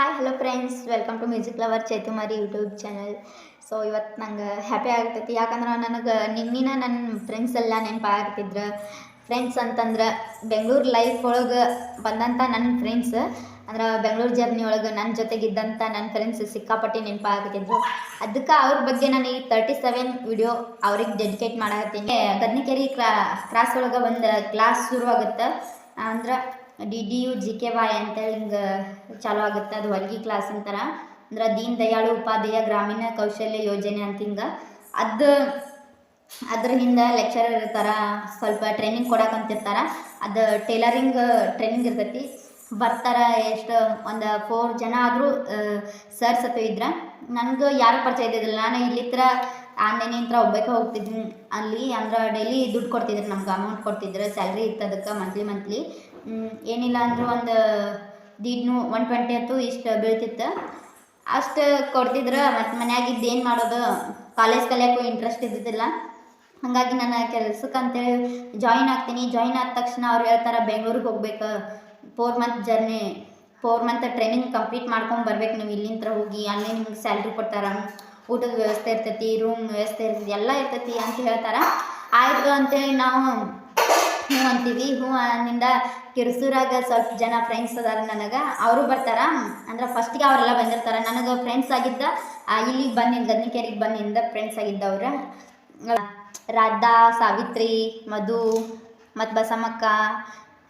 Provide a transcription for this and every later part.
Hi hello friends welcome to music lover ಚೈತುಮಾರಿ YouTube channel so ಇವತ್ತು ನಂಗೆ happy ಆಗ್ತೈತಿ. ಯಾಕಂದ್ರೆ ನನಗೆ ನಿನ್ನಿನ ನನ್ನ ಫ್ರೆಂಡ್ಸ್ ಎಲ್ಲ ನೆನಪಾಗ್ತಿದ್ರು. ಫ್ರೆಂಡ್ಸ್ ಅಂತಂದ್ರೆ ಬೆಂಗಳೂರು ಲೈಫ್ ಒಳಗೆ ಬಂದಂಥ ನನ್ನ ಫ್ರೆಂಡ್ಸ್ ಅಂದ್ರೆ ಬೆಂಗಳೂರು ಜರ್ನಿ ಒಳಗೆ ನನ್ನ ಜೊತೆಗಿದ್ದಂಥ ನನ್ನ ಫ್ರೆಂಡ್ಸ್ ಸಿಕ್ಕಾಪಟ್ಟಿ ನೆನಪಾಗ್ತಿದ್ರು. ಅದಕ್ಕೆ ಅವ್ರ ಬಗ್ಗೆ ನಾನು ಈ ತರ್ಟಿ ಸೆವೆನ್ ವಿಡಿಯೋ ಅವ್ರಿಗೆ ಡೆಡಿಕೇಟ್ ಮಾಡತ್ತೀನಿ ಗದ್ನಿಕೇರಿ ಕ್ರಾ ಕ್ರಾಸ್ ಒಳಗೆ ಒಂದು ಕ್ಲಾಸ್ ಶುರುವಾಗುತ್ತೆ. ಅಂದ್ರೆ D D, U, G, K, Y ಅಂತೇಳಿ ಹಿಂಗೆ ಚಾಲು ಆಗುತ್ತೆ. ಅದು ಹೊಲ್ಗೆ ಕ್ಲಾಸ್ ಅಂತಾರ ಅಂದ್ರೆ ದೀನ್ ದಯಾಳು ಉಪಾಧ್ಯಾಯ ಗ್ರಾಮೀಣ ಕೌಶಲ್ಯ ಯೋಜನೆ ಅಂತ ಹಿಂಗೆ. ಅದು, ಅದ್ರ ಹಿಂದೆ ಲೆಕ್ಚರರ್ ಇರ್ತಾರೆ. ಸ್ವಲ್ಪ ಟ್ರೈನಿಂಗ್ ಕೊಡಕ್ಕಂತಿರ್ತಾರೆ ಅದು ಟೇಲರಿಂಗ್ ಟ್ರೈನಿಂಗ್ ಇರ್ತೈತಿ. ಬರ್ತಾರೆ ಎಷ್ಟು ಒಂದು ಫೋರ್ ಜನ ಆದರೂ ಸರ್ಸ್ ಅಥವಾ ಇದ್ರೆ. ನನಗೆ ಯಾರು ಪರಿಚಯ ಇದ್ದಿದ್ದಿಲ್ಲ. ನಾನು ಇಲ್ಲಿತ್ರ ಆನ್ಲೈನ್ ಹತ್ರ ಒಬ್ಬಕ್ಕೆ ಹೋಗ್ತಿದ್ದೀನಿ ಅಲ್ಲಿ ಅಂದ್ರೆ ಡೈಲಿ ದುಡ್ಡು ಕೊಡ್ತಿದ್ರು. ನಮ್ಗೆ ಅಮೌಂಟ್ ಕೊಡ್ತಿದ್ರು. ಸ್ಯಾಲ್ರಿ ಇತ್ತು ಅದಕ್ಕೆ ಮಂತ್ಲಿ ಮಂತ್ಲಿ ಏನಿಲ್ಲ ಅಂದರೂ ಒಂದು ದೀಡ್ನು ಒನ್ ಟ್ವೆಂಟಿ ಹತ್ತು ಇಷ್ಟು ಬೀಳ್ತಿತ್ತು. ಅಷ್ಟು ಕೊಡ್ತಿದ್ರೆ ಮತ್ತು ಮನೆಯಾಗಿದ್ದು ಏನು ಮಾಡೋದು ಕಾಲೇಜ್ ಕಲಿಯೋಕ್ಕೂ ಇಂಟ್ರೆಸ್ಟ್ ಇದ್ದಿದ್ದಿಲ್ಲ. ಹಾಗಾಗಿ ನಾನು ಕೆಲ್ಸಕ್ಕೆ ಅಂತೇಳಿ ಜಾಯಿನ್ ಆಗ್ತೀನಿ. ಜಾಯಿನ್ ಆದ ತಕ್ಷಣ ಅವ್ರು ಹೇಳ್ತಾರೆ, ಬೆಂಗ್ಳೂರಿಗೆ ಹೋಗ್ಬೇಕು. Four month journey four month training complete ಮಾಡ್ಕೊಂಡು ಬರ್ಬೇಕು ನೀವು ಇಲ್ಲಿಂದ ಹೋಗಿ. ಅಲ್ಲೇ ನಿಮ್ಗೆ ಸ್ಯಾಲ್ರಿ ಕೊಡ್ತಾರೆ. ಊಟದ ವ್ಯವಸ್ಥೆ ಇರ್ತೈತಿ ರೂಮ್ ವ್ಯವಸ್ಥೆ ಇರ್ತೈತಿ, ಎಲ್ಲ ಇರ್ತೈತಿ ಅಂತ ಹೇಳ್ತಾರೆ. ಆಯಿತು ಅಂತೇಳಿ ನಾವು ಹ್ಞೂ ಅಂತೀವಿ. ಹ್ಞೂ ಅನ್ನಿಂದ ಕಿರ್ಸೂರಾಗ ಸ್ವಲ್ಪ ಜನ ಫ್ರೆಂಡ್ಸ್ ಅದಾರ ನನಗೆ. ಅವರು ಬರ್ತಾರ. ಅಂದ್ರೆ ಫಸ್ಟಿಗೆ ಅವರೆಲ್ಲ ಬಂದಿರ್ತಾರೆ. ನನಗೆ ಫ್ರೆಂಡ್ಸ್ ಆಗಿದ್ದ ಇಲ್ಲಿಗೆ ಬಂದಿದ್ದು ಗದ್ನಿಕೆರೆಗೆ ಬಂದಿಂದ ಫ್ರೆಂಡ್ಸ್ ಆಗಿದ್ದವ್ರು ರಾಧಾ, ಸಾವಿತ್ರಿ, ಮಧು, ಮತ್ತು ಬಸಮ್ಮಕ್ಕ,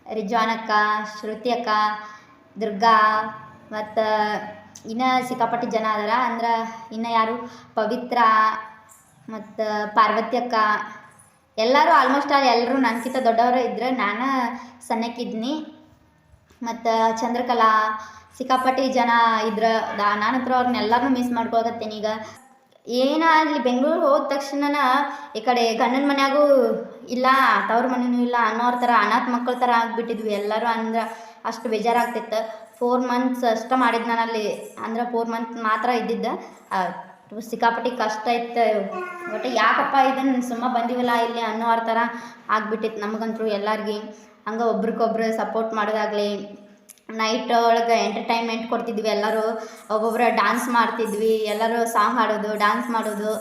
ರಿಜ್ವಾನಕ್ಕ, ಶ್ರುತಿ ಅಕ್ಕ, ದುರ್ಗಾ, ಮತ್ತು ಇನ್ನು ಸಿಕ್ಕಾಪಟ್ಟಿ ಜನ ಅದಾರ. ಅಂದ್ರೆ ಇನ್ನು ಯಾರು? ಪವಿತ್ರ, ಮತ್ತು ಪಾರ್ವತಿ ಅಕ್ಕ ಎಲ್ಲರೂ ಆಲ್ಮೋಸ್ಟ್ ಆಲ್ ಎಲ್ಲರೂ ನನಗಿಂತ ದೊಡ್ಡವರು ಇದ್ರೆ ನಾನು ಸಣ್ಣಕ್ಕಿದ್ನಿ. ಮತ್ತು ಚಂದ್ರಕಲಾ, ಸಿಕ್ಕಾಪಟ್ಟಿ ಜನ ಇದ್ರ ನಾನು ಹತ್ರ ಅವ್ರನ್ನೆಲ್ಲರನ್ನೂ ಮಿಸ್ ಮಾಡ್ಕೊಳಕತ್ತೇನೆ ಈಗ. ಏನಾಗಲಿ ಬೆಂಗಳೂರು ಹೋದ ತಕ್ಷಣ ಈ ಕಡೆ ಗಂಡನ ಮನೆಯಾಗೂ ಇಲ್ಲ ತವ್ರ ಮನೆಯೂ ಇಲ್ಲ ಅನ್ನೋರ ಥರ ಅನಾಥ ಮಕ್ಕಳ ಥರ ಆಗಿಬಿಟ್ಟಿದ್ವಿ ಎಲ್ಲರೂ ಅಂದ್ರೆ ಅಷ್ಟು ಬೇಜಾರಾಗ್ತಿತ್ತು. ಫೋರ್ ಮಂತ್ಸ್ ಅಷ್ಟ ಮಾಡಿದ್ದು ನಾನು ಅಲ್ಲಿ ಅಂದ್ರೆ ಫೋರ್ ಮಂತ್ ಮಾತ್ರ ಇದ್ದಿದ್ದೆ. ಸಿಕ್ಕಾಪಟ್ಟಿ ಕಷ್ಟ ಇತ್ತು. ಒಟ್ಟು ಯಾಕಪ್ಪ ಇದನ್ನು ಸುಮ್ಮ ಬಂದಿವಲ್ಲ ಇಲ್ಲಿ ಅನ್ನೋರ ಥರ ಆಗಿಬಿಟ್ಟಿತ್ತು ನಮಗಂತೂ ಎಲ್ಲರಿಗೆ. ಹಂಗೆ ಒಬ್ರಿಗೊಬ್ರು ಸಪೋರ್ಟ್ ಮಾಡೋದಾಗಲಿ ನೈಟ್ ಒಳಗೆ ಎಂಟರ್ಟೈನ್ಮೆಂಟ್ ಕೊಡ್ತಿದ್ವಿ ಎಲ್ಲರೂ. ಒಬ್ಬೊಬ್ಬರು ಡ್ಯಾನ್ಸ್ ಮಾಡ್ತಿದ್ವಿ, ಎಲ್ಲರೂ ಸಾಂಗ್ ಹಾಡೋದು ಡ್ಯಾನ್ಸ್ ಮಾಡೋದು.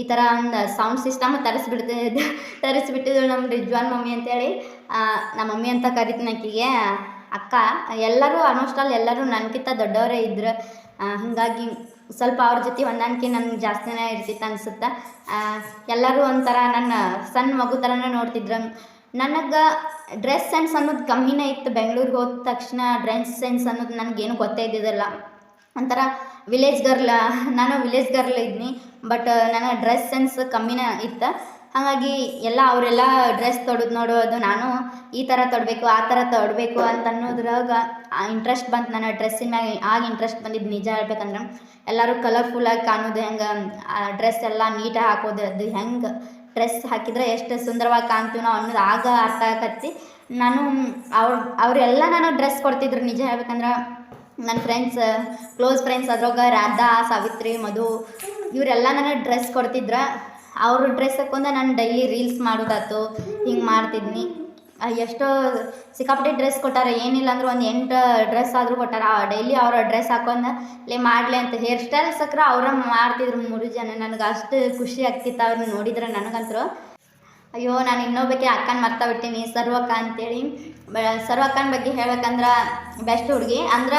ಈ ಥರ ಒಂದು ಸೌಂಡ್ ಸಿಸ್ಟಮ್ ತರಿಸ್ಬಿಡ್ತಿದ್ದು ತರಿಸ್ಬಿಟ್ಟಿದ್ರು ನಮ್ಮ ರಿಜ್ವಾನ್ ಮಮ್ಮಿ ಅಂತೇಳಿ. ನಮ್ಮ ಮಮ್ಮಿ ಅಂತ ಕರಿತೀನಿ ನಕ್ಕಿಗೆ ಅಕ್ಕ, ಎಲ್ಲರೂ ಆಲ್ಮೋಸ್ಟ್ ಆಲ್ ಎಲ್ಲರೂ ನನಗಿಂತ ದೊಡ್ಡವರೇ ಇದ್ರು. ಹಾಗಾಗಿ ಸ್ವಲ್ಪ ಅವ್ರ ಜೊತೆ ಹೊಂದಾಣಿಕೆ ನನಗೆ ಜಾಸ್ತಿನೇ ಇರ್ತಿತ್ತು ಅನ್ಸುತ್ತೆ. ಎಲ್ಲರೂ ಒಂಥರ ನನ್ನ ಸಣ್ಣ ಮಗು ಥರನೇ ನೋಡ್ತಿದ್ರು. ನನಗೆ ಡ್ರೆಸ್ ಸೆನ್ಸ್ ಅನ್ನೋದು ಕಮ್ಮಿನೇ ಇತ್ತು. ಬೆಂಗಳೂರಿಗೆ ಹೋದ ತಕ್ಷಣ ಡ್ರೆಸ್ ಸೆನ್ಸ್ ಅನ್ನೋದು ನನಗೇನು ಗೊತ್ತೇ ಇದ್ದಿದ್ದಿಲ್ಲ. ಒಂಥರ ವಿಲೇಜ್ ಗರ್ಲ್, ನಾನು ವಿಲೇಜ್ ಗರ್ಲ್ ಇದ್ನಿ, ಬಟ್ ನನಗೆ ಡ್ರೆಸ್ ಸೆನ್ಸ್ ಕಮ್ಮಿನೇ ಇತ್ತು. ಹಾಗಾಗಿ ಎಲ್ಲ ಅವರೆಲ್ಲ ಡ್ರೆಸ್ ತೊಡೋದು ನೋಡೋದು ನಾನು ಈ ಥರ ತೊಡಬೇಕು, ಆ ಥರ ತೊಡಬೇಕು ಅಂತ ಅನ್ನೋದ್ರಾಗ ಇಂಟ್ರೆಸ್ಟ್ ಬಂತು ನನ್ನ ಡ್ರೆಸ್ಸಿನ ಮ್ಯಾಗ ಆಗ ಇಂಟ್ರೆಸ್ಟ್ ಬಂದಿದ್ದು ನಿಜ ಹೇಳ್ಬೇಕಂದ್ರೆ ಎಲ್ಲರೂ ಕಲರ್ಫುಲ್ಲಾಗಿ ಕಾಣೋದು ಹೆಂಗೆ, ಆ ಡ್ರೆಸ್ ಎಲ್ಲ ನೀಟಾಗಿ ಹಾಕೋದು ಅದು ಹೆಂಗೆ ಡ್ರೆಸ್ ಹಾಕಿದ್ರೆ ಎಷ್ಟು ಸುಂದರವಾಗಿ ಕಾಣ್ತೀವಿ ನಾವು ಅನ್ನೋದು ಆಗ ಅರ್ಥ ಆಗತ್ತಿ ನಾನು ಅವ್ರು, ಅವರೆಲ್ಲ ನಾನು ಡ್ರೆಸ್ ಕೊಡ್ತಿದ್ರು ನಿಜ ಹೇಳ್ಬೇಕಂದ್ರೆ ನನ್ನ ಫ್ರೆಂಡ್ಸ್ ಕ್ಲೋಸ್ ಫ್ರೆಂಡ್ಸ್ ಅದ್ರಾಗ ರಾಧಾ, ಸಾವಿತ್ರಿ, ಮಧು ಇವರೆಲ್ಲ ನನಗೆ ಡ್ರೆಸ್ ಕೊಡ್ತಿದ್ರ. ಅವ್ರ ಡ್ರೆಸ್ ಹಾಕೊಂಡ ನಾನು ಡೈಲಿ ರೀಲ್ಸ್ ಮಾಡೋದಾತು ಹಿಂಗೆ ಮಾಡ್ತಿದ್ನಿ. ಎಷ್ಟೋ ಸಿಕ್ಕಾಪಟ್ಟೆ ಡ್ರೆಸ್ ಕೊಟ್ಟಾರ. ಏನಿಲ್ಲ ಅಂದ್ರೆ ಒಂದು ಎಂಟು ಡ್ರೆಸ್ ಆದರೂ ಕೊಟ್ಟಾರ. ಡೈಲಿ ಅವ್ರ ಡ್ರೆಸ್ ಹಾಕೊಂಡು, ಲೇ, ಮಾಡಲಿ ಅಂತ. ಹೇರ್ ಸ್ಟೈಲ್ ಸಕ್ರ ಅವ್ರ ಮಾಡ್ತಿದ್ರು ಮೂರು ಜನ. ನನಗೆ ಅಷ್ಟು ಖುಷಿ ಆಗ್ತಿತ್ತು ಅವ್ರನ್ನ ನೋಡಿದ್ರೆ ನನಗಂತರು. ಅಯ್ಯೋ, ನಾನು ಇನ್ನೊಬ್ಬಕ್ಕೆ ಅಕ್ಕನ ಮರ್ತಾ ಬಿಟ್ಟೀನಿ ಸರ್ವಕ್ಕ ಅಂತೇಳಿ ಸರ್ವಕ್ಕನ ಬಗ್ಗೆ ಹೇಳ್ಬೇಕಂದ್ರೆ ಬೆಸ್ಟ್ ಹುಡುಗಿ. ಅಂದ್ರೆ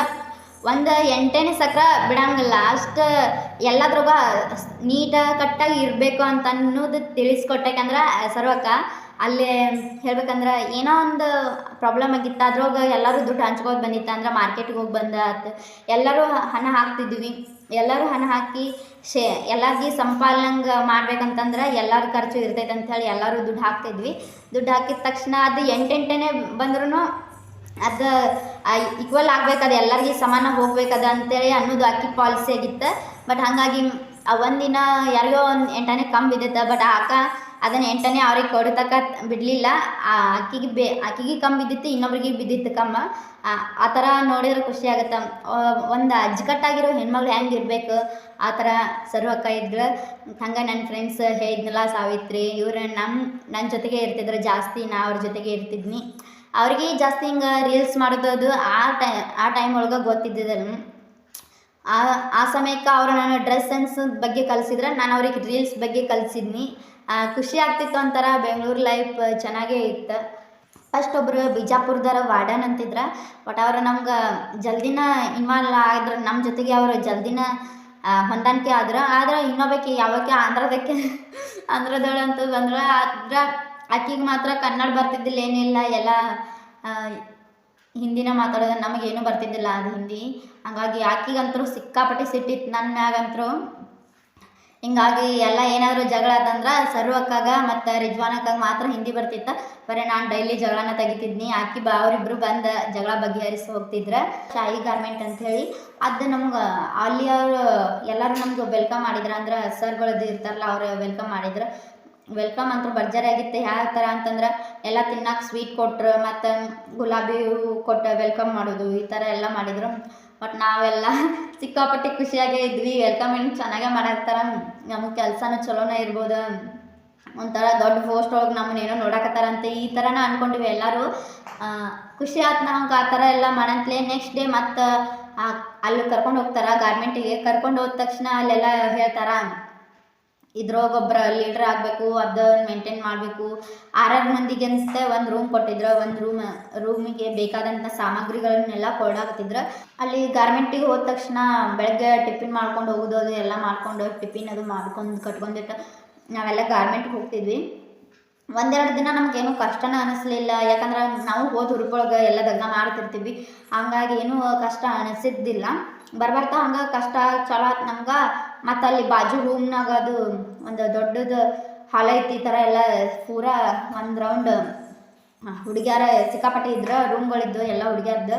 ಒಂದು ಎಂಟನೇ ಸಕ್ರ ಬಿಡಂಗಿಲ್ಲ. ಅಷ್ಟು ಎಲ್ಲದ್ರಾಗ ನೀಟಾಗಿ ಕಟ್ಟಾಗಿ ಇರಬೇಕು ಅಂತ ಅನ್ನೋದು ತಿಳಿಸ್ಕೊಟ್ಟಂದ್ರೆ ಸರ್ವಕ್ಕ. ಅಲ್ಲಿ ಹೇಳ್ಬೇಕಂದ್ರೆ ಏನೋ ಒಂದು ಪ್ರಾಬ್ಲಮ್ ಆಗಿತ್ತು, ಅದ್ರಾಗ ಎಲ್ಲರೂ ದುಡ್ಡು ಹಂಚ್ಕೋದು ಬಂದಿತ್ತು ಅಂದ್ರೆ ಮಾರ್ಕೆಟ್ಗೆ ಹೋಗಿ ಬಂದ ಆತು ಎಲ್ಲರೂ ಹಣ ಹಾಕ್ತಿದ್ವಿ. ಎಲ್ಲರೂ ಹಣ ಹಾಕಿ ಶೇ, ಎಲ್ಲರಿಗೆ ಸಂಪಾಲನಂಗೆ ಮಾಡ್ಬೇಕಂತಂದ್ರೆ ಎಲ್ಲರ ಖರ್ಚು ಇರ್ತೈತೆ ಅಂಥೇಳಿ ಎಲ್ಲರೂ ದುಡ್ಡು ಹಾಕ್ತಿದ್ವಿ. ದುಡ್ಡು ಹಾಕಿದ ತಕ್ಷಣ ಅದು ಎಂಟೆಂಟನೇ ಬಂದ್ರೂ ಅದು ಈಕ್ವಲ್ ಆಗ್ಬೇಕದು ಎಲ್ಲರಿಗೆ ಸಮಾನ ಹೋಗ್ಬೇಕದ ಅಂತೇಳಿ ಅನ್ನೋದು ಅಕ್ಕಿ ಪಾಲಿಸಿ ಆಗಿತ್ತು. ಬಟ್ ಹಾಗಾಗಿ ಆ ಒಂದಿನ ಯಾರಿಗೋ ಒಂದು ಎಂಟನೇ ಕಮ್ಮಿ ಬಿದ್ದಿತ್ತು ಬಟ್ ಆ ಅಕ್ಕ ಅದನ್ನು ಎಂಟನೇ ಅವ್ರಿಗೆ ಕೊಡ್ತಕ್ಕ ಬಿಡಲಿಲ್ಲ. ಆ ಅಕ್ಕಿಗೆ ಬೇ, ಅಕ್ಕಿಗೆ ಕಮ್ಮಿ ಬಿದ್ದಿತ್ತು, ಇನ್ನೊಬ್ರಿಗೆ ಬಿದ್ದಿತ್ತು ಕಮ್ಮ. ಆ ಥರ ನೋಡಿದ್ರೆ ಖುಷಿ ಆಗುತ್ತೆ. ಒಂದು ಅಜ್ಜುಕಟ್ಟಾಗಿರೋ ಹೆಣ್ಮಗಳು ಹೆಂಗೆ ಇರಬೇಕು? ಆ ಥರ ಸರ್ವಕ್ಕ ಇದ್ರು ಹಂಗೆ ನನ್ನ ಫ್ರೆಂಡ್ಸ್ ಹೇಳಿದ್ನಲ್ಲ ಸಾವಿತ್ರಿ, ಇವ್ರು ನಮ್ಮ ನನ್ನ ಜೊತೆಗೆ ಇರ್ತಿದ್ರು ಜಾಸ್ತಿ, ನಾ ಅವ್ರ ಜೊತೆಗೆ ಇರ್ತಿದ್ನಿ. ಅವ್ರಿಗೆ ಜಾಸ್ತಿ ಹಿಂಗೆ ರೀಲ್ಸ್ ಮಾಡೋದು ಆ ಟೈ, ಆ ಟೈಮ್ ಒಳಗೆ ಗೊತ್ತಿದ್ದಿದ್ದಲ್ಲ ಆ ಆ ಸಮಯಕ್ಕೆ ಅವರು ನನ್ನ ಡ್ರೆಸ್ ಸೆನ್ಸ್ ಬಗ್ಗೆ ಕಲಿಸಿದ್ರೆ ನಾನು ಅವ್ರಿಗೆ ರೀಲ್ಸ್ ಬಗ್ಗೆ ಕಲಿಸಿದ್ನಿ. ಖುಷಿ ಆಗ್ತಿತ್ತು ಒಂಥರ ಬೆಂಗಳೂರು ಲೈಫ್ ಚೆನ್ನಾಗೇ ಇತ್ತು. ಫಸ್ಟ್ ಒಬ್ಬರು ಬಿಜಾಪುರದವ್ರ ವಾರ್ಡನ್ ಅಂತಿದ್ರ ಬಟ್ ಅವರು ನಮ್ಗೆ ಜಲ್ದಿನ ಇನ್ವಾಲ್ವ್ ಆದ್ರೆ ನಮ್ಮ ಜೊತೆಗೆ ಅವರು ಜಲ್ದಿನ ಹೊಂದಾಣಿಕೆ ಆದ್ರೆ ಆದ್ರೆ ಇನ್ನೊಬ್ಬಕ್ಕೆ ಯಾವಕ್ಕೆ ಆಂಧ್ರದಕ್ಕೆ ಆಂಧ್ರದಳಂತೂ ಬಂದ್ರೆ, ಆದ್ರೆ ಆಕಿಗೆ ಮಾತ್ರ ಕನ್ನಡ ಬರ್ತಿದ್ದಿಲ್ಲ, ಏನಿಲ್ಲ, ಎಲ್ಲ ಹಿಂದಿನ ಮಾತಾಡೋದು ನಮಗೇನು ಬರ್ತಿದ್ದಿಲ್ಲ ಅದು ಹಿಂದಿ. ಹಂಗಾಗಿ ಆಕಿಗಂತರೂ ಸಿಕ್ಕಾಪಟ್ಟೆ ಸಿಟ್ಟಿತ್ತು ನನ್ನ ಮ್ಯಾಗಂತರೂ ಹಿಂಗಾಗಿ ಎಲ್ಲ ಏನಾದರೂ ಜಗಳ ಆತಂದ್ರೆ ಸರ್ವಕ್ಕಾಗ ಮತ್ತು ರಿಜ್ವಾನಕ್ಕಾಗ ಮಾತ್ರ ಹಿಂದಿ ಬರ್ತಿತ್ತ. ಬರೀ ನಾನು ಡೈಲಿ ಜಗಳನ ತೆಗಿತಿದ್ನಿ. ಆಕಿ ಬಾ, ಅವರಿಬ್ರು ಬಂದು ಜಗಳ ಬಗೆಹರಿಸಿ ಹೋಗ್ತಿದ್ರು. ಶಾಯಿ ಗಾರ್ಮೆಂಟ್ ಅಂತ ಹೇಳಿ. ಅದು ನಮ್ಗೆ ಅಲ್ಲಿ ಅವರು ಎಲ್ಲರೂ ನಮ್ಗೆ ವೆಲ್ಕಮ್ ಮಾಡಿದ್ರು ಅಂದ್ರೆ ಸರ್ಗಳದ್ದು ಇರ್ತಾರಲ್ಲ ಅವ್ರು ವೆಲ್ಕಮ್ ಮಾಡಿದ್ರು. ವೆಲ್ಕಮ್ ಅಂತೂ ಭರ್ಜರಿ ಆಗಿತ್ತು. ಯಾವ ಥರ ಅಂತಂದ್ರೆ ಎಲ್ಲ ತಿನ್ನಕ್ಕೆ ಸ್ವೀಟ್ ಕೊಟ್ರು ಮತ್ತು ಗುಲಾಬಿ ಹೂವು ಕೊಟ್ಟು ವೆಲ್ಕಮ್ ಮಾಡೋದು. ಈ ಥರ ಎಲ್ಲ ಮಾಡಿದರು. ಬಟ್ ನಾವೆಲ್ಲ ಸಿಕ್ಕಾಪಟ್ಟೆ ಖುಷಿಯಾಗೇ ಇದ್ವಿ. ವೆಲ್ಕಮ್ ಏನು ಚೆನ್ನಾಗೇ ಮಾಡಾಕ್ತಾರ ನಮಗೆ ಕೆಲಸನೂ ಚಲೋನೇ ಇರ್ಬೋದು. ಒಂಥರ ದೊಡ್ಡ ಪೋಸ್ಟ್ ಒಳಗೆ ನಮ್ಮನ್ನ ಏನೋ ನೋಡಕತ್ತಾರಂತೆ ಈ ಥರನ ಅಂದ್ಕೊಂಡಿವಿ ಎಲ್ಲರೂ. ಖುಷಿ ಆಯ್ತು ನಮ್ಗೆ ಆ ಥರ ಎಲ್ಲ ಮಾಡಂತಲೇ ನೆಕ್ಸ್ಟ್ ಡೇ ಮತ್ತು ಅಲ್ಲಿ ಕರ್ಕೊಂಡು ಹೋಗ್ತಾರ. ಗಾರ್ಮೆಂಟಿಗೆ ಕರ್ಕೊಂಡು ಹೋದ ತಕ್ಷಣ ಅಲ್ಲೆಲ್ಲ ಹೇಳ್ತಾರ. ಇದ್ರೊಳಗೊಬ್ಬರ ಲೀಡ್ರ್ ಆಗಬೇಕು ಅದನ್ನ ಮೇಂಟೈನ್ ಮಾಡಬೇಕು. ಆರಾರು ಮಂದಿಗೆ ಅಂತ ಒಂದು ರೂಮ್ ಕೊಟ್ಟಿದ್ರು, ಒಂದು ರೂಮ್ ರೂಮಿಗೆ ಬೇಕಾದಂಥ ಸಾಮಗ್ರಿಗಳನ್ನೆಲ್ಲ ಕೊಡಾಕತ್ತಿದ್ರು ಅಲ್ಲಿ ಗಾರ್ಮೆಂಟಿಗೆ ಹೋದ ತಕ್ಷಣ ಬೆಳಗ್ಗೆ ಟಿಫಿನ್ ಮಾಡ್ಕೊಂಡು ಹೋಗೋದು, ಅದು ಎಲ್ಲ ಮಾಡ್ಕೊಂಡು ಟಿಫಿನ್ ಅದು ಮಾಡ್ಕೊಂಡು ಕಟ್ಕೊಂಡಿಟ್ಟು ನಾವೆಲ್ಲ ಗಾರ್ಮೆಂಟ್ಗೆ ಹೋಗ್ತಿದ್ವಿ. ಒಂದೆರಡು ದಿನ ನಮಗೇನು ಕಷ್ಟನ ಅನಿಸ್ಲಿಲ್ಲ. ಯಾಕಂದ್ರೆ ನಾವು ಹೋದ ಹುರುಪೊಳಗೆ ಎಲ್ಲ ದಗ್ಗ ಮಾಡ್ತಿರ್ತೀವಿ. ಹಂಗಾಗಿ ಏನೂ ಕಷ್ಟ ಅನಿಸಿದ್ದಿಲ್ಲ. ಬರ್ಬರ್ತಾ ಹಂಗೆ ಕಷ್ಟ ಚಲೋ ಆಯ್ತು ನಮ್ಗೆ. ಮತ್ತು ಅಲ್ಲಿ ಬಾಜು ರೂಮ್ನಾಗ ಅದು ಒಂದು ದೊಡ್ಡದು ಹಾಲ ಐತಿ ಈ ಥರ ಎಲ್ಲ ಪೂರಾ ಒಂದು ರೌಂಡ್ ಹುಡುಗಿಯರ ಸಿಕ್ಕಾಪಟ್ಟೆ ಇದ್ರೆ ರೂಮ್ಗಳಿದ್ದು ಎಲ್ಲ ಹುಡುಗಿಯರ್ದು.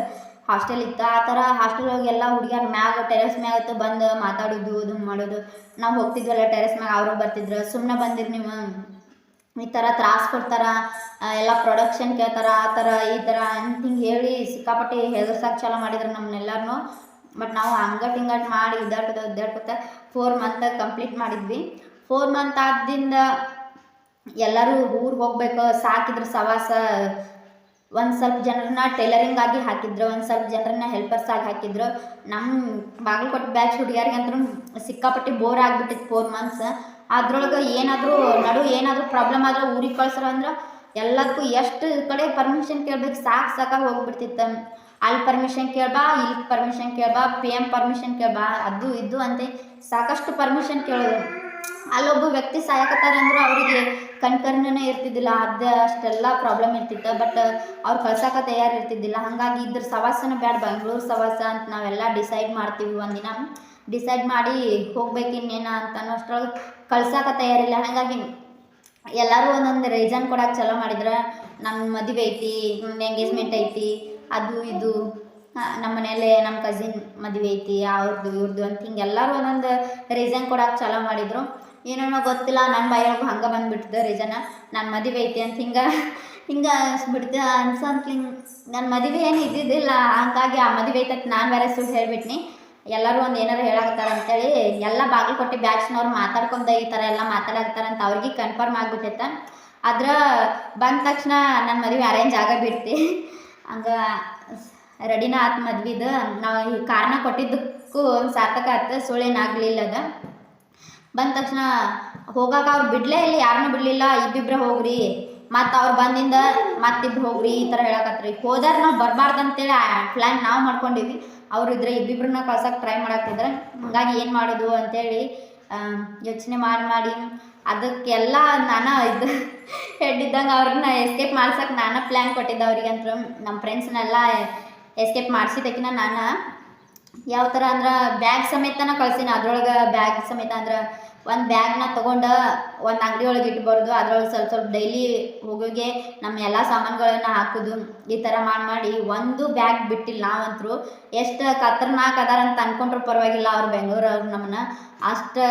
ಹಾಸ್ಟೆಲ್ ಇತ್ತು. ಆ ಥರ ಹಾಸ್ಟೆಲ್ ಒಳಗೆ ಎಲ್ಲ ಹುಡುಗಿಯರ ಮ್ಯಾಗ ಟೆರೆಸ್ ಮ್ಯಾಗ ಬಂದು ಮಾತಾಡೋದು, ಇದು ಮಾಡೋದು. ನಾವು ಹೋಗ್ತಿದ್ವಲ್ಲ ಟೆರೆಸ್ ಮ್ಯಾಗ, ಅವರು ಬರ್ತಿದ್ರು. ಸುಮ್ಮನೆ ಬಂದಿರಿ ನೀವು. ಈ ಥರ ತ್ರಾಸ ಕೊಡ್ತಾರ ಎಲ್ಲ ಪ್ರೊಡಕ್ಷನ್ ಕೇಳ್ತಾರ, ಆ ಥರ, ಈ ಥರ ಅಂತ ಹಿಂಗೆ ಹೇಳಿ ಸಿಕ್ಕಾಪಟ್ಟೆ ಹೆದರ್ಸಕ್ಕೆ ಚಾಲ ಮಾಡಿದ್ರು ನಮ್ಮನ್ನೆಲ್ಲರೂ ಬಟ್ ನಾವು ಹಂಗಟ್ ಹಿಂಗಟ್ ಮಾಡಿ ಇದಾಡ್ಕೊತ ಇದ್ದಾಡ್ಕೊತ ಫೋರ್ ಮಂತ್ ಕಂಪ್ಲೀಟ್ ಮಾಡಿದ್ವಿ. ಫೋರ್ ಮಂತ್ ಆದಿಂದ ಎಲ್ಲರೂ ಊರಿಗೆ ಹೋಗ್ಬೇಕು. ಸಾಕಿದ್ರು ಸವಾಸ. ಒಂದು ಸ್ವಲ್ಪ ಜನರನ್ನ ಟೈಲರಿಂಗ್ ಆಗಿ ಹಾಕಿದ್ರು. ಒಂದು ಸ್ವಲ್ಪ ಜನರನ್ನ ಹೆಲ್ಪರ್ಸ್ ಆಗಿ ಹಾಕಿದ್ರು. ನಮ್ಮ ಬಾಗಲಕೋಟೆ ಬ್ಯಾಚ್ ಹುಡುಗಿಯರಿಗಂತೂ ಸಿಕ್ಕಾಪಟ್ಟಿ ಬೋರ್ ಆಗಿಬಿಟ್ಟಿತ್ತು ಫೋರ್ ಮಂತ್ಸ್ ಅದ್ರೊಳಗೆ ಏನಾದರೂ, ನಡು ಏನಾದರೂ ಪ್ರಾಬ್ಲಮ್ ಆದ್ರೆ ಊರಿಗೆ ಕಳ್ಸ್ರ ಅಂದ್ರೆ ಎಲ್ಲದಕ್ಕೂ ಎಷ್ಟು ಕಡೆ ಪರ್ಮಿಷನ್ ಕೇಳ್ಬೇಕು. ಸಾಕು ಸಾಕಾಗಿ ಹೋಗ್ಬಿಡ್ತಿತ್ತು. ಅಲ್ಲಿ ಪರ್ಮಿಷನ್ ಕೇಳ್ಬಾ ಇಲ್ಲಿ ಪರ್ಮಿಷನ್ ಕೇಳ್ಬಾ ಪಿ ಎಂ ಪರ್ಮಿಷನ್ ಕೇಳ್ಬಾ, ಅದು ಇದು ಅಂತೆ ಸಾಕಷ್ಟು ಪರ್ಮಿಷನ್ ಕೇಳೋದು. ಅಲ್ಲೊಬ್ಬ ವ್ಯಕ್ತಿ ಸಾಯಕತ್ತಾರೆ ಅಂದ್ರೆ ಅವರಿಗೆ ಕಣ್ಕರ್ಣನೇ ಇರ್ತಿದ್ದಿಲ್ಲ. ಅದ ಅಷ್ಟೆಲ್ಲ ಪ್ರಾಬ್ಲಮ್ ಇರ್ತಿತ್ತು. ಬಟ್ ಅವ್ರು ಕಳ್ಸಾಕ ತಯಾರು ಇರ್ತಿದ್ದಿಲ್ಲ. ಹಾಗಾಗಿ ಇದ್ರ ಸವಾಸನ ಬೇಡ ಬೆಂಗಳೂರು ಸವಾಸ ಅಂತ ನಾವೆಲ್ಲ ಡಿಸೈಡ್ ಮಾಡ್ತೀವಿ ಒಂದಿನ. ಡಿಸೈಡ್ ಮಾಡಿ ಹೋಗ್ಬೇಕು ಇನ್ನೇನ ಅಂತ ಅನ್ನೋಷ್ಟ್ರೊಳಗೆ ತಯಾರಿ ತಯಾರಿಲ್ಲ. ಹಾಗಾಗಿ ಎಲ್ಲರೂ ಒಂದೊಂದು ರೀಸನ್ ಕೊಡಕ್ಕೆ ಚಲೋ ಮಾಡಿದ್ರೆ ನಮ್ಮ ಮದುವೆ ಐತಿ ಎಂಗೇಜ್ಮೆಂಟ್ ಐತಿ, ಅದು ಇದು ನಮ್ಮ ಮನೇಲೆ ನಮ್ಮ ಕಸಿನ್ ಮದುವೆ ಐತಿ ಅವ್ರದ್ದು ಇವ್ರದ್ದು ಅಂತ ಹಿಂಗೆ ಎಲ್ಲರೂ ಒಂದೊಂದು ರೀಸನ್ ಕೊಡಕ್ಕೆ ಚಲೋ ಮಾಡಿದರು. ಏನೇನೋ ಗೊತ್ತಿಲ್ಲ ನನ್ನ ಬಾಯೊಳಗೆ ಹಂಗೆ ಬಂದುಬಿಟ್ಟಿದೆ ರೀಸನ ನನ್ನ ಮದುವೆ ಐತಿ ಅಂತ ಹಿಂಗೆ ಹಿಂಗೆ ಬಿಡ್ತ ಅನ್ಸಂತ ಹಿಂಗೆ ನನ್ನ ಮದುವೆ ಏನು ಇದ್ದಿದ್ದಿಲ್ಲ, ಹಂಗಾಗಿ ಆ ಮದುವೆ ಐತತ್ ನಾನು ಬೇರೆ ಸುಳ್ಳು ಹೇಳ್ಬಿಟ್ನಿ. ಎಲ್ಲರೂ ಒಂದು ಏನಾರು ಹೇಳಾಕತ್ತಾರ ಅಂತೇಳಿ, ಎಲ್ಲ ಬಾಗಲಕೋಟೆ ಬ್ಯಾಚ್ನವ್ರು ಮಾತಾಡ್ಕೊಂಡ ಈ ಥರ ಎಲ್ಲ ಮಾತಾಡಕತ್ತಾರಂತ ಅವ್ರಿಗೆ ಕನ್ಫರ್ಮ್ ಆಗಿಬಿಟ್ಟೈತೆ. ಅದ್ರ ಬಂದ ತಕ್ಷಣ ನನ್ನ ಮದುವೆ ಅರೇಂಜ್ ಆಗ ಹಂಗೆ ರೆಡಿನ ಆತು ಮದ್ವಿದು, ನಾವು ಈ ಕಾರಣ ಕೊಟ್ಟಿದ್ದಕ್ಕೂ ಒಂದು ಸಾರ್ಥಕ ಆಯ್ತು ಸುಳ್ಳೇನಾಗಲಿಲ್ಲ ಅದು ಬಂದ ತಕ್ಷಣ ಹೋಗಾಕ ಅವ್ರು ಬಿಡಲೇ ಇಲ್ಲ ಯಾರನ್ನೂ ಬಿಡಲಿಲ್ಲ, ಇಬ್ಬಿಬ್ರೆ ಹೋಗ್ರಿ. ಮತ್ತು ಅವ್ರು ಬಂದಿಂದ ಮತ್ತಿಬ್ರು ಹೋಗ್ರಿ, ಈ ಥರ ಹೇಳಕತ್ರಿ. ಹೋದಾರ ನಾವು ಬರಬಾರ್ದು ಅಂತೇಳಿ ಪ್ಲ್ಯಾನ್ ನಾವು ಮಾಡ್ಕೊಂಡಿವಿ. ಅವರು ಇದ್ರೆ ಇಬ್ಬಿಬ್ರನ್ನ ಕಳ್ಸಕ್ಕೆ ಟ್ರೈ ಮಾಡಾಕ್ತಿದ್ರೆ ಹಾಗಾಗಿ ಏನು ಮಾಡೋದು ಅಂತೇಳಿ ಯೋಚನೆ ಮಾಡಿ ಮಾಡಿ. ಅದಕ್ಕೆಲ್ಲ ನಾನು ಇದು ಹೇಳಿದ್ದಂಗೆ ಅವ್ರನ್ನ ಎಸ್ಕೇಪ್ ಮಾಡ್ಸೋಕೆ ನಾನು ಪ್ಲ್ಯಾನ್ ಕೊಟ್ಟಿದ್ದೆ ಅವ್ರಿಗಂತೂ ನಮ್ಮ ಫ್ರೆಂಡ್ಸ್ನೆಲ್ಲ ಎಸ್ಕೇಪ್ ಮಾಡಿಸಿದಕ್ಕಿನ ನಾನು ಯಾವ ಥರ ಅಂದ್ರೆ ಬ್ಯಾಗ್ ಸಮೇತನ ಕಳ್ಸೀನಿ. ಅದ್ರೊಳಗೆ ಬ್ಯಾಗ್ ಸಮೇತ ಅಂದ್ರೆ ಒಂದು ಬ್ಯಾಗ್ನ ತೊಗೊಂಡು ಒಂದು ಅಂಗಡಿ ಒಳಗೆ ಇಟ್ಬಾರ್ದು. ಅದ್ರೊಳಗೆ ಸ್ವಲ್ಪ ಸ್ವಲ್ಪ ಡೈಲಿ ಹೋಗೋಗೆ ನಮ್ಮ ಎಲ್ಲ ಸಾಮಾನುಗಳನ್ನ ಹಾಕೋದು. ಈ ಥರ ಮಾಡಿ ಮಾಡಿ ಒಂದು ಬ್ಯಾಗ್ ಬಿಟ್ಟಿಲ್ಲ ನಾವಂತರೂ. ಎಷ್ಟು ಖತರ್ನಾಕ್ ಅದಾರ ಅಂತ ಅನ್ಕೊಂಡ್ರು ಪರವಾಗಿಲ್ಲ ಅವ್ರು ಬೆಂಗಳೂರವ್ರು ನಮ್ಮನ್ನ. ಅಷ್ಟು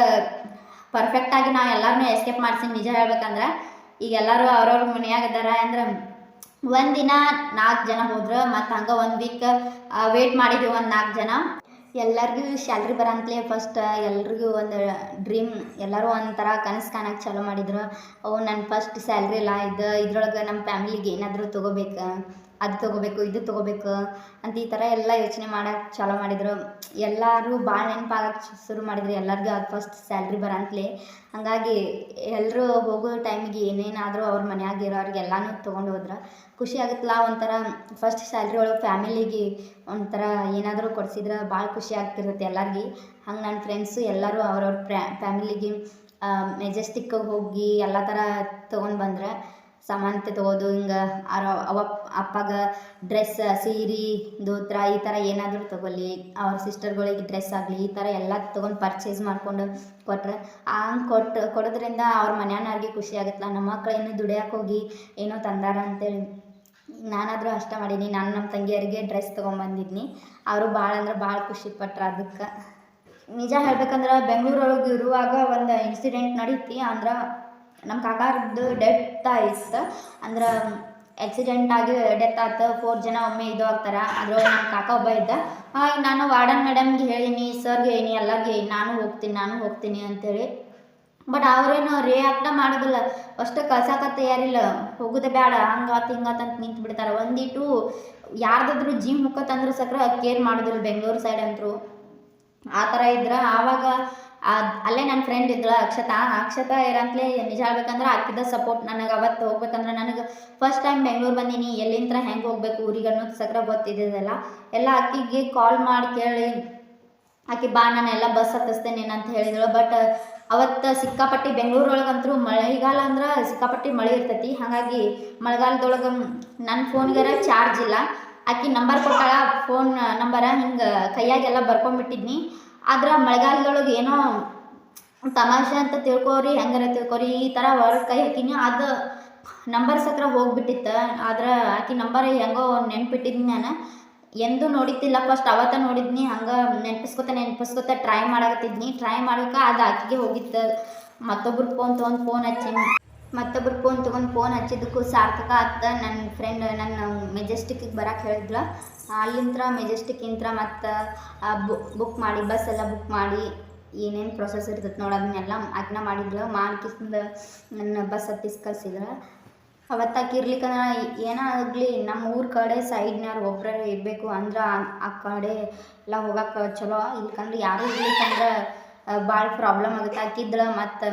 ಪರ್ಫೆಕ್ಟಾಗಿ ನಾವು ಎಲ್ಲರನ್ನೂ ಎಸ್ಕೇಪ್ ಮಾಡ್ಸೀನಿ. ನಿಜ ಹೇಳ್ಬೇಕಂದ್ರೆ ಈಗ ಎಲ್ಲರೂ ಅವ್ರವ್ರ ಮನ್ಯಾಗ ಅಂದ್ರೆ ಒಂದಿನ ನಾಲ್ಕು ಜನ ಹೋದ್ರು ಮತ್ತು ಹಂಗೆ ಒಂದು ವೀಕ್ ವೇಟ್ ಮಾಡಿದ್ವಿ ಒಂದು ನಾಲ್ಕು ಜನ. ಎಲ್ಲರಿಗೂ ಸ್ಯಾಲ್ರಿ ಬರಂತಲೇ ಫಸ್ಟ್ ಎಲ್ರಿಗೂ ಒಂದು ಡ್ರೀಮ್ ಎಲ್ಲರೂ ಒಂಥರ ಕನಸು ಕಾಣಕ್ಕೆ ಚಾಲೂ ಮಾಡಿದ್ರು. ಅವು ನನ್ನ ಫಸ್ಟ್ ಸ್ಯಾಲ್ರಿ ಇಲ್ಲ ಇದು ಇದ್ರೊಳಗೆ ನಮ್ಮ ಫ್ಯಾಮಿಲಿಗೆ ಏನಾದರೂ ತೊಗೋಬೇಕು. ಅದು ತೊಗೋಬೇಕು, ಇದು ತೊಗೋಬೇಕು ಅಂತ ಈ ಥರ ಎಲ್ಲ ಯೋಚನೆ ಮಾಡಕ್ಕೆ ಚಾಲೂ ಮಾಡಿದ್ರು. ಎಲ್ಲರೂ ಭಾಳ ನೆನಪಾಗಕ್ಕೆ ಶುರು ಮಾಡಿದ್ರು. ಎಲ್ಲರಿಗೂ ಅದು ಫಸ್ಟ್ ಸ್ಯಾಲ್ರಿ ಬರಂತಲೇ. ಹಾಗಾಗಿ ಎಲ್ಲರೂ ಹೋಗೋ ಟೈಮಿಗೆ ಏನೇನಾದರೂ ಅವ್ರ ಮನ್ಯಾಗ ಇರೋರಿಗೆಲ್ಲನೂ ತೊಗೊಂಡು ಹೋದ್ರೆ ಖುಷಿ ಆಗುತ್ತಲ್ಲ. ಒಂಥರ ಫಸ್ಟ್ ಸ್ಯಾಲ್ರಿ ಒಳಗೆ ಫ್ಯಾಮಿಲಿಗೆ ಒಂಥರ ಏನಾದರೂ ಕೊಡ್ಸಿದ್ರೆ ಭಾಳ ಖುಷಿ ಆಗ್ತಿರುತ್ತೆ ಎಲ್ಲರಿಗೆ. ಹಂಗೆ ನನ್ನ ಫ್ರೆಂಡ್ಸು ಎಲ್ಲರೂ ಅವ್ರವ್ರ ಫ್ಯಾ ಫ್ಯಾಮಿಲಿಗೆ ಮೆಜೆಸ್ಟಿಕ್ಕಿಗೆ ಹೋಗಿ ಎಲ್ಲ ಥರ ತೊಗೊಂಡು ಬಂದ್ರೆ ಸಾಮಾನ್ಯತೆ ತಗೋದು ಹಿಂಗೆ ಅವ ಅಪ್ಪಗ ಡ್ರೆಸ್ ಸೀರೆ ದೋತ್ರ ಈ ಥರ ಏನಾದರೂ ತಗೊಳ್ಳಿ. ಅವ್ರ ಸಿಸ್ಟರ್ಗಳಿಗೆ ಡ್ರೆಸ್ ಆಗಲಿ, ಈ ಥರ ಎಲ್ಲ ತೊಗೊಂಡು ಪರ್ಚೇಸ್ ಮಾಡಿಕೊಂಡು ಕೊಟ್ರೆ ಹಂಗೆ ಕೊಟ್ಟು, ಕೊಡೋದ್ರಿಂದ ಅವ್ರ ಮನೆಯವ್ರಿಗೆ ಖುಷಿ ಆಗುತ್ತಲ್ಲ. ನಮ್ಮ ಮಕ್ಕಳು ಏನು ಹೋಗಿ ಏನೋ ತಂದಾರ ಅಂತೇಳಿ. ನಾನಾದರೂ ಅಷ್ಟೇ ಮಾಡೀನಿ. ನಾನು ನಮ್ಮ ತಂಗಿಯರಿಗೆ ಡ್ರೆಸ್ ತೊಗೊಂಬಂದಿದ್ನಿ. ಅವರು ಭಾಳ ಅಂದ್ರೆ ಭಾಳ ಖುಷಿ ಪಟ್ರು ಅದಕ್ಕೆ ನಿಜ ಹೇಳ್ಬೇಕಂದ್ರೆ ಬೆಂಗಳೂರೊಳಗೆ ಇರುವಾಗ ಒಂದು ಇನ್ಸಿಡೆಂಟ್ ನಡೀತಿ ಅಂದ್ರೆ ನಮ್ಮ ಕಾಕಾರದ್ದು ಡೆತ್ ಆಯ್ತು ಅಂದ್ರೆ ಆಕ್ಸಿಡೆಂಟ್ ಆಗಿ ಡೆತ್ ಆಯ್ತು ಫೋರ್ ಜನ ಒಮ್ಮೆ ಇದು ಆಗ್ತಾರೆ. ಅದ್ರೊಳಗೆ ನಮ್ಮ ಕಾಕ ಒಬ್ಬ ಇದ್ದ. ಹಾಗೆ ನಾನು ವಾರ್ಡನ್ ಮೇಡಮ್ಗೆ ಹೇಳಿನಿ ಸರ್ಗೆ ಹೇಳಿನಿ ಎಲ್ಲರಿಗೆ ನಾನು ಹೋಗ್ತೀನಿ ನಾನು ಹೋಗ್ತೀನಿ ಅಂತೇಳಿ. ಬಟ್ ಅವ್ರೇನು ರಿಯಾಕ್ಟ ಮಾಡೋದಿಲ್ಲ. ಅಷ್ಟು ಕಳ್ಸಕ್ಕೆ ತಯಾರಿಲ್ಲ. ಹೋಗುದೇ ಬೇಡ ಹಂಗಾತ ಹಿಂಗಾತ ಅಂತ ನಿಂತು ಬಿಡ್ತಾರೆ. ಒಂದಿಟ್ಟು ಯಾರ್ದಾದ್ರೂ ಜಿಮ್ ತಂದ್ರೆ ಸಕ್ರ ಕೇರ್ ಮಾಡೋದಿಲ್ಲ. ಬೆಂಗಳೂರು ಸೈಡ್ ಅಂತರೂ ಆ ಥರ ಇದ್ರೆ. ಆವಾಗ ಅಲ್ಲೇ ನನ್ನ ಫ್ರೆಂಡ್ ಇದ್ಳು, ಅಕ್ಷತಾ. ಅಕ್ಷತಾ ಇರಂತಲೇ ನಿಜ ಹೇಳ್ಬೇಕಂದ್ರೆ ಆಕಿದ ಸಪೋರ್ಟ್ ನನಗೆ ಅವತ್ತು ಹೋಗ್ಬೇಕಂದ್ರೆ ನನಗೆ ಫಸ್ಟ್ ಟೈಮ್ ಬೆಂಗ್ಳೂರು ಬಂದೀನಿ. ಎಲ್ಲಿಂದ್ರ ಹೆಂಗೆ ಹೋಗ್ಬೇಕು, ಊರಿಗೆ ಅನ್ನೋದು ಸಕ್ರ ಗೊತ್ತಿದ್ದಿದ್ದಲ್ಲ. ಎಲ್ಲ ಆಕಿಗೆ ಕಾಲ್ ಮಾಡಿ ಕೇಳಿ, ಆಕೆ ಬಾ, ನಾನು ಎಲ್ಲ ಬಸ್ ಹತ್ತಿಸ್ತೇನೆ ಅಂತ ಹೇಳಿದಳು ಬಟ್ ಅವತ್ತು ಸಿಕ್ಕಾಪಟ್ಟಿ ಬೆಂಗಳೂರೊಳಗಂತೂ ಮಳೆಗಾಲ ಅಂದ್ರೆ ಸಿಕ್ಕಾಪಟ್ಟಿ ಮಳೆ ಇರ್ತೈತಿ. ಹಾಗಾಗಿ ಮಳೆಗಾಲದೊಳಗೆ ನನ್ನ ಫೋನ್ಗಾರ ಚಾರ್ಜ್ ಇಲ್ಲ. ಆಕೆ ನಂಬರ್ ಕೊಟ್ಟಾಳ ಫೋನ್ ನಂಬರ ಹಿಂಗೆ ಕೈಯಾಗೆಲ್ಲ ಬರ್ಕೊಂಡ್ಬಿಟ್ಟಿದ್ನಿ. ಆದ್ರೆ ಮಳೆಗಾಲದೊಳಗೆ ಏನೋ ತಮಾಷೆ ಅಂತ ತಿಳ್ಕೊರಿ, ಹೆಂಗಾರ ತಿಳ್ಕೊರಿ, ಈ ಥರ ಹೊರಗೆ ಕೈ ಹಾಕಿನಿ, ಅದು ನಂಬರ್ ಸಕ್ರ ಹೋಗ್ಬಿಟ್ಟಿತ್ತು. ಆದ್ರೆ ಆಕೆ ನಂಬರ್ ಹೆಂಗೋ ನೆನ್ಪಿಟ್ಟಿದ್ನಿ ನಾನು. ಎಂದೂ ನೋಡಿದ್ದಿಲ್ಲ ಫಸ್ಟ್ ಅವತ್ತ ನೋಡಿದ್ನಿ, ಹಂಗೆ ನೆನ್ಪಿಸ್ಕೊತ ನೆನ್ಪಿಸ್ಕೊತ ಟ್ರೈ ಮಾಡಕತ್ತಿದ್ನಿ. ಟ್ರೈ ಮಾಡೋಕೆ ಅದು ಆಕೆಗೆ ಹೋಗಿತ್ತು. ಮತ್ತೊಬ್ರು ಫೋನ್ ತೊಗೊಂಡು ಫೋನ್ ಹಚ್ಚಿ ಮತ್ತೊಬ್ರು ಫೋನ್ ತೊಗೊಂಡು ಫೋನ್ ಹಚ್ಚಿದ್ದಕ್ಕೂ ಸಾರ್ಥಕ ಆತ ನನ್ನ ಫ್ರೆಂಡ್ ನನ್ನ ಮೆಜೆಸ್ಟಿಕ್ಕಿಗೆ ಬರಕ್ಕೆ ಹೇಳಿದ್ರು ಅಲ್ಲಿಂದ ಮೆಜೆಸ್ಟಿಕ್ಕಿಂತ್ರ ಮತ್ತು ಬುಕ್ ಮಾಡಿ ಬಸ್ ಎಲ್ಲ ಬುಕ್ ಮಾಡಿ, ಏನೇನು ಪ್ರೊಸೆಸ್ ಇರ್ತೈತೆ ನೋಡಿ ಅದನ್ನೆಲ್ಲ ಅದನ್ನ ಮಾಡಿದ್ಲು. ಮಾಡ್ಕಿಸಿಂದ ನನ್ನ ಬಸ್ ಹತ್ತಿಸ್ ಅವತ್ತಾಗಿ ಆಕೆ ಇರ್ಲಿಕ್ಕಂದ್ರೆ ಏನೇ ಆಗಲಿ ನಮ್ಮ ಊರ ಕಡೆ ಸೈಡ್ನಾರು ಒಬ್ಬರೇ ಇರಬೇಕು ಅಂದ್ರೆ ಆ- ಆ ಕಡೆ ಎಲ್ಲ ಹೋಗಕ್ಕೆ ಚಲೋ. ಇಲ್ಕಂದ್ರೆ ಯಾರೂ ಇರ್ಲಿಕ್ಕಂದ್ರೆ ಭಾಳ ಪ್ರಾಬ್ಲಮ್ ಆಗುತ್ತೆ. ಆಕಿದ್ಳ ಮತ್ತು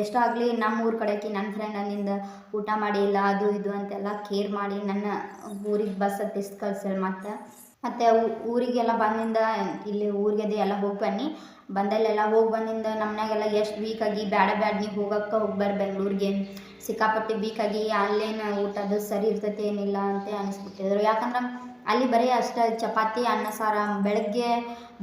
ಎಷ್ಟಾಗಲಿ ನಮ್ಮ ಊರ ಕಡೆಕಿ ನನ್ನ ಫ್ರೆಂಡ್ ಅಲ್ಲಿಂದ ಊಟ ಮಾಡಿ ಇಲ್ಲ, ಅದು ಇದು ಅಂತೆಲ್ಲ ಕೇರ್ ಮಾಡಿ ನನ್ನ ಊರಿಗೆ ಬಸ್ ಹತ್ತಿಸ್ ಕಳ್ಸಲ್ ಮತ್ತು. ಮತ್ತು ಊರಿಗೆಲ್ಲ ಬಂದಿಂದ, ಇಲ್ಲಿ ಊರಿಗೆ ಎಲ್ಲ ಹೋಗಿ ಬನ್ನಿ. ಬಂದಲ್ಲೆಲ್ಲ ಹೋಗಿ ಬಂದಿಂದ ನಮ್ಮನ್ಯಾಗೆಲ್ಲ ಎಷ್ಟು ವೀಕಾಗಿ ಬ್ಯಾಡ ಬ್ಯಾಡ ನೀವು ಹೋಗಕ್ಕೆ ಹೋಗ್ಬಾರ್ದು ಬೆಂಗಳೂರಿಗೆ. ಸಿಕ್ಕಾಪಟ್ಟೆ ವೀಕಾಗಿ ಅಲ್ಲೇನು ಊಟದ್ದು ಸರಿ ಇರ್ತೈತೆ ಏನಿಲ್ಲ ಅಂತ ಅನಿಸ್ಬಿಟ್ಟಿದ್ರು. ಯಾಕಂದ್ರೆ ಅಲ್ಲಿ ಬರೀ ಅಷ್ಟೇ, ಚಪಾತಿ, ಅನ್ನ, ಸಾರ. ಬೆಳಗ್ಗೆ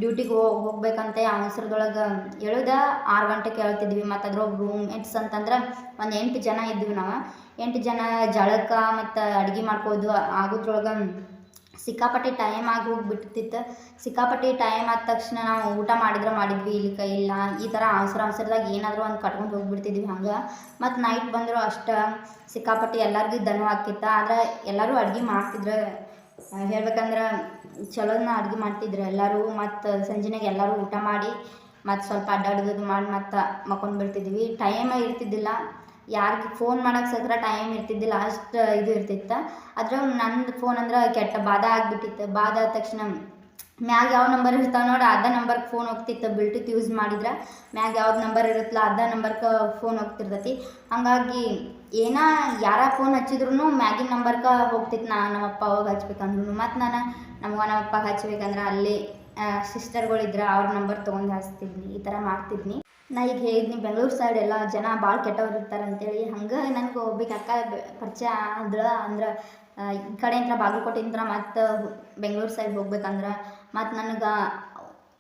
ಡ್ಯೂಟಿಗೆ ಹೋಗಿ ಹೋಗ್ಬೇಕಂತ ಅವಸರದೊಳಗೆ ಹೇಳುದ, ಆರು ಗಂಟೆಗೆ ಹೇಳ್ತಿದ್ವಿ ಮತ್ತು ಅದ್ರೊಳಗೆ ರೂಮ್ ಅಂತಂದ್ರೆ ಒಂದು ಎಂಟು ಜನ ಇದ್ವಿ ನಾವು. ಎಂಟು ಜನ ಜಳಕ ಮತ್ತು ಅಡುಗೆ ಮಾಡ್ಕೋದು ಆಗೋದ್ರೊಳಗೆ ಸಿಕ್ಕಾಪಟ್ಟೆ ಟೈಮ್ ಆಗಿ ಹೋಗ್ಬಿಟ್ಟಿತ್ತು. ಸಿಕ್ಕಾಪಟ್ಟೆ ಟೈಮ್ ಆದ ತಕ್ಷಣ ನಾವು ಊಟ ಮಾಡಿದ್ರೆ ಮಾಡಿದ್ವಿ. ಇಲ್ಲಿ ಕೈ ಇಲ್ಲ, ಈ ಥರ ಅವಸರ ಅವಸರದಾಗ ಏನಾದರೂ ಒಂದು ಕಟ್ಕೊಂಡು ಹೋಗಿಬಿಡ್ತಿದ್ವಿ ಹಂಗೆ. ಮತ್ತು ನೈಟ್ ಬಂದರೂ ಅಷ್ಟು ಸಿಕ್ಕಾಪಟ್ಟೆ ಎಲ್ಲರಿಗೂ ದನ ಹಾಕಿತ್ತ. ಆದ್ರೆ ಎಲ್ಲರೂ ಅಡುಗೆ ಮಾಡ್ತಿದ್ರು. ಹೇಳ್ಬೇಕಂದ್ರೆ ಚಲೋನ ಅಡುಗೆ ಮಾಡ್ತಿದ್ರು ಎಲ್ಲರೂ, ಮತ್ತು ಸಂಜೆನಾಗ ಎಲ್ಲರೂ ಊಟ ಮಾಡಿ, ಮತ್ತು ಸ್ವಲ್ಪ ಅಡ್ಡಾಡೋದು ಮಾಡಿ ಮತ್ತು ಮಕ್ಕೊಂಡು ಬಿಡ್ತಿದ್ವಿ ಟೈಮೇ ಇರ್ತಿದ್ದಿಲ್ಲ. ಯಾರಿಗೆ ಫೋನ್ ಮಾಡೋಕೆ ಸತ್ರ ಟೈಮ್ ಇರ್ತಿದ್ದಿಲ್ಲ. ಅಷ್ಟು ಇದು ಇರ್ತಿತ್ತು. ಅದ್ರಾಗ ನಂದು ಫೋನ್ ಅಂದ್ರೆ ಕೆಟ್ಟ ಬಾಧ ಆಗಿಬಿಟ್ಟಿತ್ತು. ಬಾಧ ಆದ ತಕ್ಷಣ ಮ್ಯಾಗ ಯಾವ ನಂಬರ್ ಇರ್ತಾವೆ ನೋಡಿ ಅದ ನಂಬರ್ಗೆ ಫೋನ್ ಹೋಗ್ತಿತ್ತು ಬ್ಲೂಟೂತ್ ಯೂಸ್ ಮಾಡಿದ್ರೆ. ಮ್ಯಾಗ ಯಾವ್ದು ನಂಬರ್ ಇರುತ್ತಲ್ಲ ಅದ ನಂಬರ್ಗೆ ಫೋನ್ ಹೋಗ್ತಿರ್ತೈತಿ. ಹಂಗಾಗಿ, ಏನ ಯಾರ ಫೋನ್ ಹಚ್ಚಿದ್ರು ಮ್ಯಾಗಿನ ನಂಬರ್ಗೆ ಹೋಗ್ತಿತ್ತು. ನಾ ನಮ್ಮಪ್ಪ ಅವಾಗ ಹಚ್ಬೇಕಂದ್ರು ಮತ್ತು ನಾನು ನಮ್ಮವ್ವ ನಮ್ಮಪ್ಪಗೆ ಹಚ್ಬೇಕಂದ್ರೆ ಅಲ್ಲಿ ಸಿಸ್ಟರ್ಗಳಿದ್ರೆ ಅವ್ರ ನಂಬರ್ ತೊಗೊಂಡು ಹಚ್ತಿದ್ನಿ, ಈ ಥರ ಮಾಡ್ತಿದ್ನಿ. ನಾ ಈಗ ಹೇಳಿದ್ನಿ, ಬೆಂಗಳೂರು ಸೈಡ್ ಎಲ್ಲ ಜನ ಭಾಳ ಕೆಟ್ಟವ್ರು ಇರ್ತಾರೆ ಅಂತೇಳಿ. ಹಂಗೆ ನನಗೆ ಒಬ್ಬಕ್ಕೆ ಅಕ್ಕ ಪರಿಚಯ ಆದ್ರೆ ಅಂದ್ರೆ ಈ ಕಡೆಯಿಂದ ಬಾಗಲಕೋಟೆಯಿಂದ ಮತ್ತು ಬೆಂಗಳೂರು ಸೈಡ್ ಹೋಗ್ಬೇಕಂದ್ರೆ ಮತ್ತು ನನಗೆ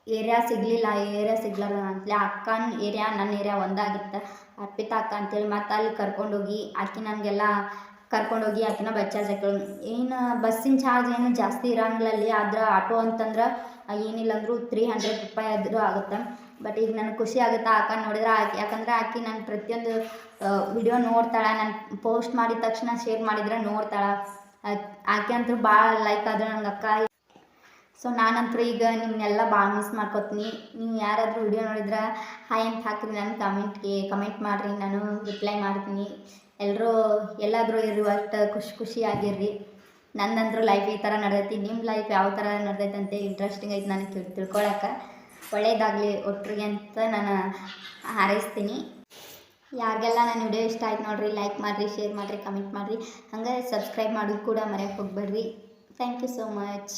ಏರಿಯಾ ಸಿಗಲಿಲ್ಲ, ಏರಿಯಾ ಸಿಗ್ಲಾರ ಅಂತಲೇ ಅಕ್ಕನ ಏರಿಯಾ ನನ್ನ ಏರಿಯಾ ಒಂದಾಗಿತ್ತು. ಅರ್ಪಿತಾ ಅಕ್ಕ ಅಂತೇಳಿ ಮತ್ತು ಅಲ್ಲಿ ಕರ್ಕೊಂಡೋಗಿ ಆಕೆ ನನಗೆಲ್ಲ ಕರ್ಕೊಂಡೋಗಿ ಆಕಿನ ಬಸ್ ಚಾರ್ಜ್ ಏನು ಬಸ್ಸಿನ ಚಾರ್ಜ್ ಏನು ಜಾಸ್ತಿ ಇರಂಗಿಲ್ಲ ಅಲ್ಲಿ ಆದ್ರೆ ಆಟೋ ಅಂತಂದ್ರೆ ಏನಿಲ್ಲ ಅಂದರೂ ತ್ರೀ ಹಂಡ್ರೆಡ್ ರೂಪಾಯಿ ಆದರೂ ಆಗುತ್ತೆ. ಬಟ್ ಈಗ ನನಗೆ ಖುಷಿ ಆಗುತ್ತೆ ಆಕ ನೋಡಿದ್ರೆ ಆಕೆ, ಯಾಕಂದರೆ ಆಕೆ ನಾನು ಪ್ರತಿಯೊಂದು ವಿಡಿಯೋ ನೋಡ್ತಾಳೆ, ನಾನು ಪೋಸ್ಟ್ ಮಾಡಿದ ತಕ್ಷಣ ಶೇರ್ ಮಾಡಿದ್ರೆ ನೋಡ್ತಾಳೆ. ಆಕೆ ಅಂತೂ ಭಾಳ ಲೈಕ್ ಆದ್ರೆ ನಂಗೆ ಅಕ್ಕ. ಸೊ ನಾನಂತೂ ಈಗ ನಿಮ್ಮನ್ನೆಲ್ಲ ಭಾಳ ಮಿಸ್ ಮಾಡ್ಕೊತೀನಿ. ನೀವು ಯಾರಾದರೂ ವಿಡಿಯೋ ನೋಡಿದ್ರೆ ಹಾಯ್ ಅಂತ ಹಾಕಿರಿ ನಾನು ಕಮೆಂಟ್ಗೆ ಕಮೆಂಟ್ ಮಾಡಿರಿ, ನಾನು ರಿಪ್ಲೈ ಮಾಡ್ತೀನಿ. ಎಲ್ಲರೂ ಎಲ್ಲಾದರೂ ಇರುವಷ್ಟು ಖುಷಿ ಖುಷಿಯಾಗಿರ್ರಿ ನನ್ನಂದ್ರೂ ಲೈಫ್ ಈ ಥರ ನಡೆದೈತಿ. ನಿಮ್ಮ ಲೈಫ್ ಯಾವ ಥರ ನಡೆದೈತೆ ಅಂತ ಇಂಟ್ರೆಸ್ಟಿಂಗ್ ಐತೆ ನನಗೆ ತಿಳ್ ತಿಳ್ಕೊಳಕ್ಕೆ ಒಳ್ಳೇದಾಗಲಿ ಒಟ್ಟರಿಗೆ ಅಂತ ನಾನು ಹಾರೈಸ್ತೀನಿ. ಯಾರಿಗೆಲ್ಲ ನನ್ನ ವಿಡಿಯೋ ಇಷ್ಟ ಆಯ್ತು ನೋಡ್ರಿ ಲೈಕ್ ಮಾಡಿರಿ ಶೇರ್ ಮಾಡಿರಿ ಕಮೆಂಟ್ ಮಾಡಿರಿ. ಹಂಗೆ ಸಬ್ಸ್ಕ್ರೈಬ್ ಮಾಡೋದು ಕೂಡ ಮರೆಯೋಕೆ ಹೋಗ್ಬೇಡ್ರಿ. Thank you so much